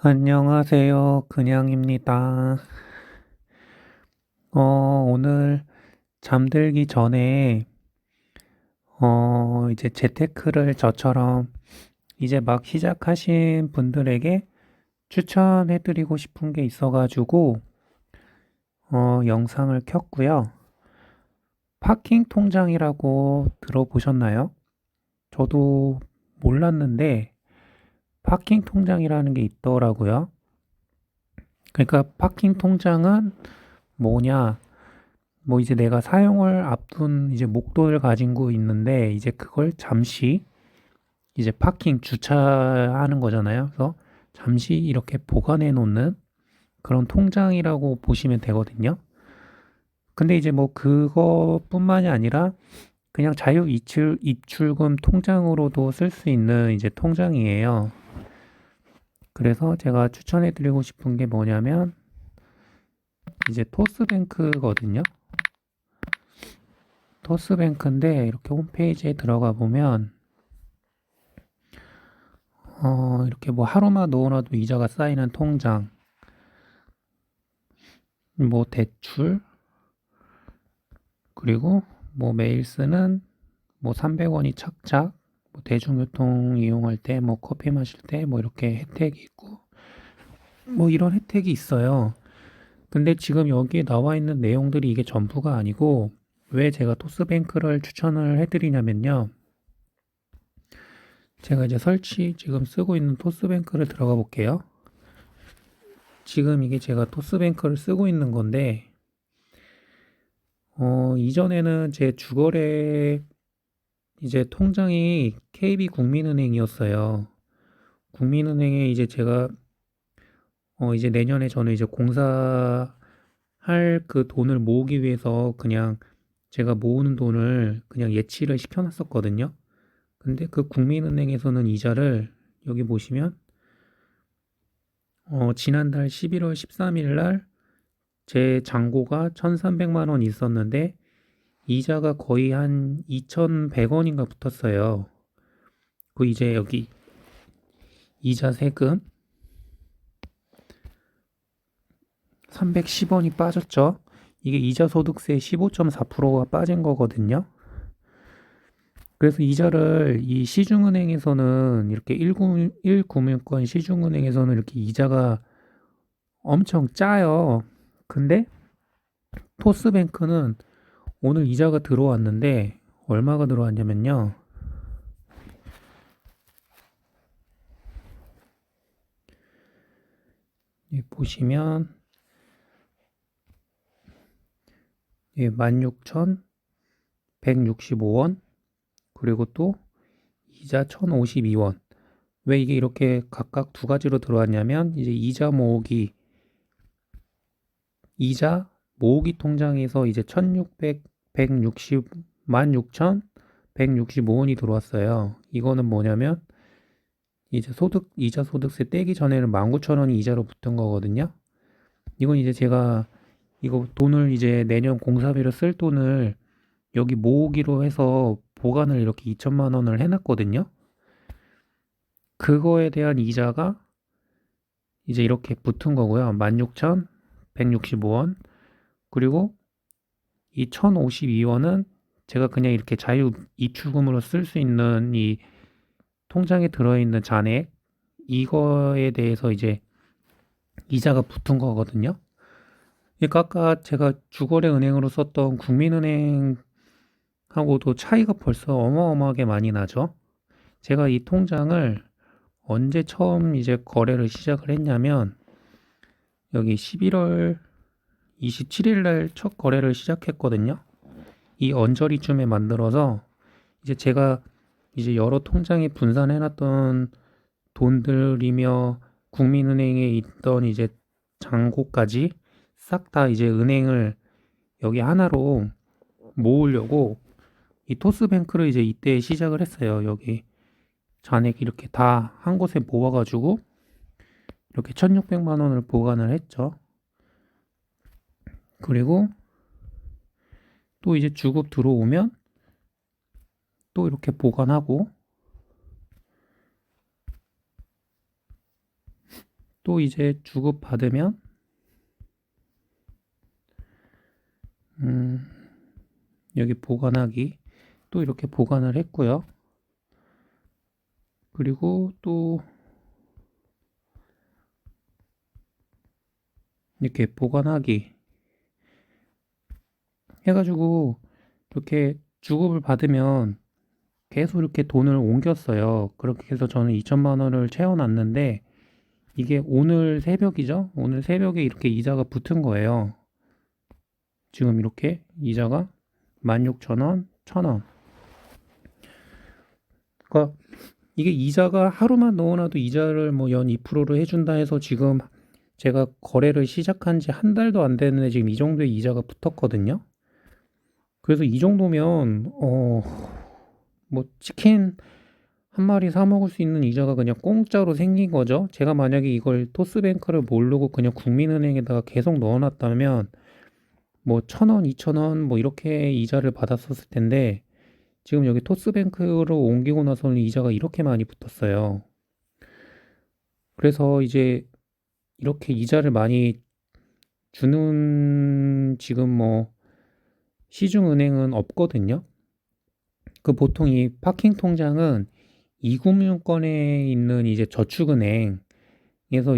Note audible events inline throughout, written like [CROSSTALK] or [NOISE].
안녕하세요. 그냥입니다. 어, 오늘 잠들기 전에, 어, 이제 재테크를 저처럼 이제 막 시작하신 분들에게 추천해드리고 싶은 게 있어가지고, 어, 영상을 켰고요. 파킹 통장이라고 들어보셨나요? 저도 몰랐는데, 파킹 통장이라는 게 있더라고요. 그러니까 파킹 통장은 뭐냐? 뭐 이제 내가 사용을 앞둔 이제 목돈을 가진 거 있는데 이제 그걸 잠시 이제 파킹 주차하는 거잖아요. 그래서 잠시 이렇게 보관해 놓는 그런 통장이라고 보시면 되거든요. 근데 이제 뭐 그거뿐만이 아니라 그냥 자유 입출, 입출금 통장으로도 쓸 수 있는 이제 통장이에요. 그래서 제가 추천해 드리고 싶은 게 뭐냐면 이제 토스뱅크거든요. 토스뱅크인데 이렇게 홈페이지에 들어가 보면 어 이렇게 뭐 하루만 넣어놔도 이자가 쌓이는 통장 뭐 대출 그리고 뭐 매일 쓰는 뭐 300원이 착착 뭐 대중교통 이용할 때 뭐 커피 마실 때 뭐 이렇게 혜택이 있고 뭐 이런 혜택이 있어요. 근데 지금 여기에 나와 있는 내용들이 이게 전부가 아니고 왜 제가 토스뱅크를 추천을 해드리냐면요. 제가 이제 설치 지금 쓰고 있는 토스뱅크를 들어가 볼게요. 지금 이게 제가 토스뱅크를 쓰고 있는 건데 어, 이전에는 제 주거래 이제 통장이 KB국민은행이었어요. 국민은행에 이제 제가 어, 이제 내년에 저는 이제 공사할 그 돈을 모으기 위해서 그냥 제가 모으는 돈을 그냥 예치를 시켜놨었거든요. 근데 그 국민은행에서는 이자를 여기 보시면 어, 지난달 11월 13일 날 제 잔고가 1,300만 원 있었는데 이자가 거의 한 2,100원인가 붙었어요. 그 이제 여기 이자 세금 310원이 빠졌죠. 이게 이자 소득세 15.4%가 빠진 거거든요. 그래서 이자를 이 시중은행에서는 이렇게 1금, 1금융권 시중은행에서는 이렇게 이자가 엄청 짜요. 근데 토스뱅크는 오늘 이자가 들어왔는데 얼마가 들어왔냐면요. 예, 보시면 예, 16,165원 그리고 또 이자 1,052원 왜 이게 이렇게 각각 두 가지로 들어왔냐면 이제 이자 모으기 이자 모으기 통장에서 이제 1600 160 16,165원이 들어왔어요. 이거는 뭐냐면 이제 소득 이자 소득세 떼기 전에는 19,000원이 이자로 붙은 거거든요. 이건 이제 제가 이거 돈을 이제 내년 공사비로 쓸 돈을 여기 모으기로 해서 보관을 이렇게 2천만 원을 해놨거든요. 그거에 대한 이자가 이제 이렇게 붙은 거고요. 16,165원. 그리고 이 1052원은 제가 그냥 이렇게 자유 입출금으로 쓸 수 있는 이 통장에 들어있는 잔액 이거에 대해서 이제 이자가 붙은 거거든요. 그러니까 아까 제가 주거래 은행으로 썼던 국민은행하고도 차이가 벌써 어마어마하게 많이 나죠. 제가 이 통장을 언제 처음 이제 거래를 시작을 했냐면 여기 11월 27일 날 첫 거래를 시작했거든요. 이 언저리쯤에 만들어서 이제 제가 이제 여러 통장에 분산해 놨던 돈들이며 국민은행에 있던 이제 잔고까지 싹 다 이제 은행을 여기 하나로 모으려고 이 토스뱅크를 이제 이때 시작을 했어요. 여기 잔액 이렇게 다 한 곳에 모아가지고 이렇게 1600만 원을 보관을 했죠. 그리고 또 이제 주급 들어오면 또 이렇게 보관하고 또 이제 주급 받으면 음, 여기 보관하기 또 이렇게 보관을 했고요. 그리고 또 이렇게 보관하기 해가지고 이렇게 주급을 받으면 계속 이렇게 돈을 옮겼어요. 그렇게 해서 저는 2천만 원을 채워놨는데 이게 오늘 새벽이죠? 오늘 새벽에 이렇게 이자가 붙은 거예요. 지금 이렇게 이자가 16,000원, 1,000원. 그러니까 이게 이자가 하루만 넣어놔도 이자를 뭐 연 2%로 해준다 해서 지금 제가 거래를 시작한 지 한 달도 안 됐는데 지금 이 정도의 이자가 붙었거든요. 그래서 이 정도면 어 뭐 치킨 한 마리 사 먹을 수 있는 이자가 그냥 공짜로 생긴 거죠. 제가 만약에 이걸 토스뱅크를 모르고 그냥 국민은행에다가 계속 넣어놨다면 뭐 천 원, 이천 원 뭐 이렇게 이자를 받았었을 텐데 지금 여기 토스뱅크로 옮기고 나서는 이자가 이렇게 많이 붙었어요. 그래서 이제 이렇게 이자를 많이 주는 지금 뭐 시중은행은 없거든요. 그 보통 이 파킹 통장은 이금융권에 있는 이제 저축은행에서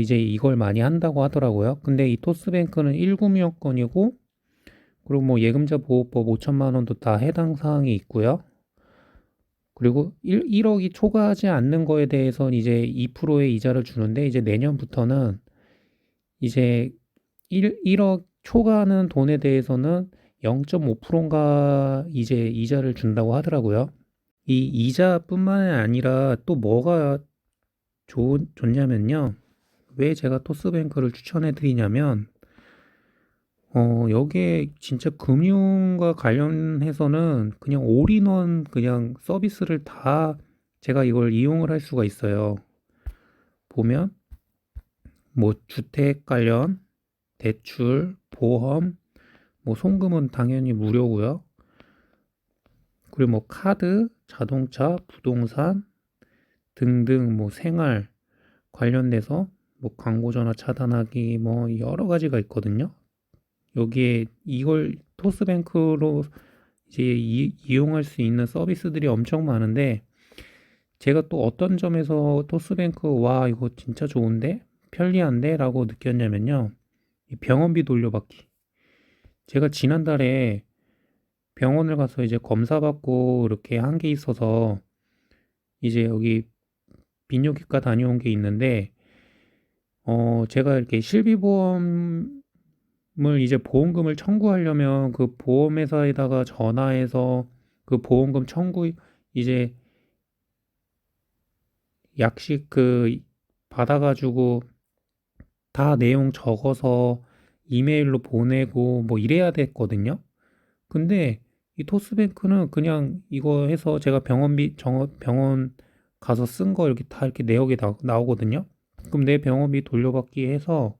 이제 이걸 많이 한다고 하더라고요. 근데 이 토스뱅크는 1금융권이고 그리고 뭐 예금자 보호법 5천만 원도 다 해당 사항이 있고요. 그리고 1, 1억이 초과하지 않는 거에 대해서는 이제 2%의 이자를 주는데 이제 내년부터는 이제 1, 1억 초과하는 돈에 대해서는 0.5%인가 이제 이자를 준다고 하더라고요. 이 이자뿐만 아니라 또 뭐가 좋, 좋냐면요. 왜 제가 토스뱅크를 추천해 드리냐면 어, 여기에 진짜 금융과 관련해서는 그냥 올인원 그냥 서비스를 다 제가 이걸 이용을 할 수가 있어요. 보면 뭐 주택 관련 대출, 보험, 뭐 송금은 당연히 무료고요. 그리고 뭐 카드, 자동차, 부동산 등등 뭐 생활 관련돼서 뭐 광고 전화 차단하기 뭐 여러 가지가 있거든요. 여기에 이걸 토스뱅크로 이제 이, 이용할 수 있는 서비스들이 엄청 많은데 제가 또 어떤 점에서 토스뱅크 와 이거 진짜 좋은데 편리한데 라고 느꼈냐면요 병원비 돌려받기 제가 지난달에 병원을 가서 이제 검사 받고 이렇게 한 게 있어서 이제 여기 비뇨기과 다녀온 게 있는데 어 제가 이렇게 실비보험 을 이제 보험금을 청구하려면 그 보험회사에다가 전화해서 그 보험금 청구 이제 약식 그 받아가지고 다 내용 적어서 이메일로 보내고 뭐 이래야 됐거든요. 근데 이 토스뱅크는 그냥 이거 해서 제가 병원비 정 병원 가서 쓴 거 이렇게 다 이렇게 내역이 나, 나오거든요. 그럼 내 병원비 돌려받기 해서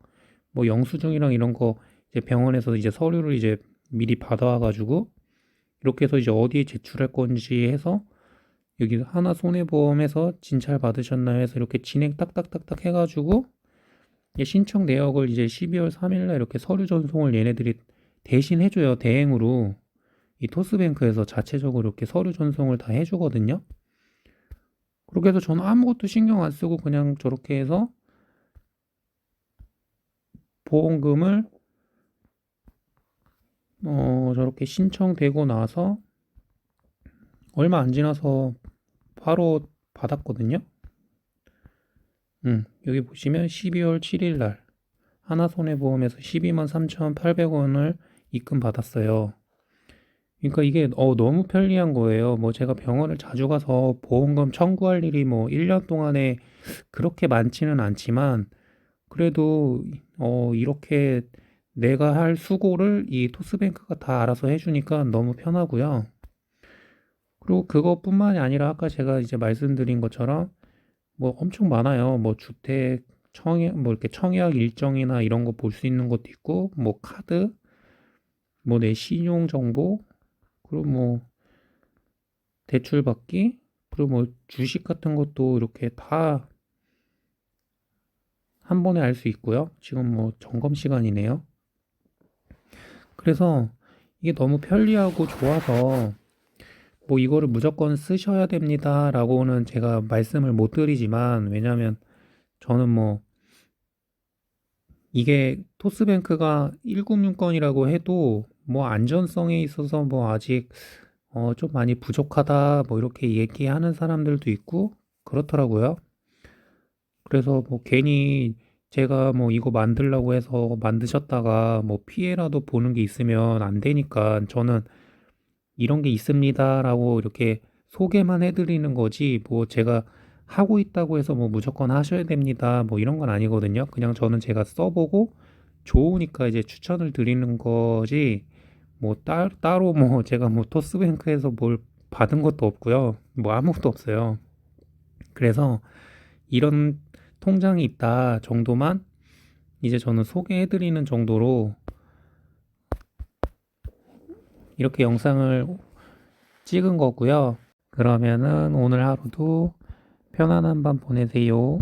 뭐 영수증이랑 이런 거 이제 병원에서 이제 서류를 이제 미리 받아와가지고 이렇게 해서 이제 어디에 제출할 건지 해서 여기 하나 손해보험에서 진찰 받으셨나요 해서 이렇게 진행 딱딱딱딱 해가지고 신청 내역을 이제 12월 3일날 이렇게 서류 전송을 얘네들이 대신 해줘요 대행으로 이 토스뱅크에서 자체적으로 이렇게 서류 전송을 다 해주거든요 그렇게 해서 저는 아무것도 신경 안 쓰고 그냥 저렇게 해서 보험금을 어, 저렇게 신청되고 나서 얼마 안 지나서 바로 받았거든요. 음, 여기 보시면 12월 7일 날 하나손해보험에서 12만 3,800원을 입금 받았어요. 그러니까 이게 어, 너무 편리한 거예요. 뭐 제가 병원을 자주 가서 보험금 청구할 일이 뭐 1년 동안에 그렇게 많지는 않지만 그래도 어, 이렇게 내가 할 수고를 이 토스뱅크가 다 알아서 해주니까 너무 편하고요. 그리고 그것뿐만이 아니라 아까 제가 이제 말씀드린 것처럼 뭐 엄청 많아요. 뭐 주택 청약 뭐 이렇게 청약 일정이나 이런 거 볼 수 있는 것도 있고 뭐 카드 뭐 내 신용 정보 그리고 뭐 대출 받기 그리고 뭐 주식 같은 것도 이렇게 다 한 번에 알 수 있고요. 지금 뭐 점검 시간이네요. 그래서 이게 너무 편리하고 좋아서 뭐 이거를 무조건 쓰셔야 됩니다 라고는 제가 말씀을 못 드리지만 왜냐면 저는 뭐 이게 토스뱅크가 1금융권이라고 해도 뭐 안전성에 있어서 뭐 아직 어 좀 많이 부족하다 뭐 이렇게 얘기하는 사람들도 있고 그렇더라고요. 그래서 뭐 괜히 제가 뭐 이거 만들려고 해서 만드셨다가 뭐 피해라도 보는 게 있으면 안 되니까 저는 이런 게 있습니다라고 이렇게 소개만 해드리는 거지 뭐 제가 하고 있다고 해서 뭐 무조건 하셔야 됩니다 뭐 이런 건 아니거든요. 그냥 저는 제가 써보고 좋으니까 이제 추천을 드리는 거지 뭐 따, 따로 뭐 [LAUGHS] 제가 뭐 토스뱅크에서 뭘 받은 것도 없고요. 뭐 아무것도 없어요. 그래서 이런 통장이 있다 정도만 이제 저는 소개해드리는 정도로 이렇게 영상을 찍은 거고요. 그러면은 오늘 하루도 편안한 밤 보내세요.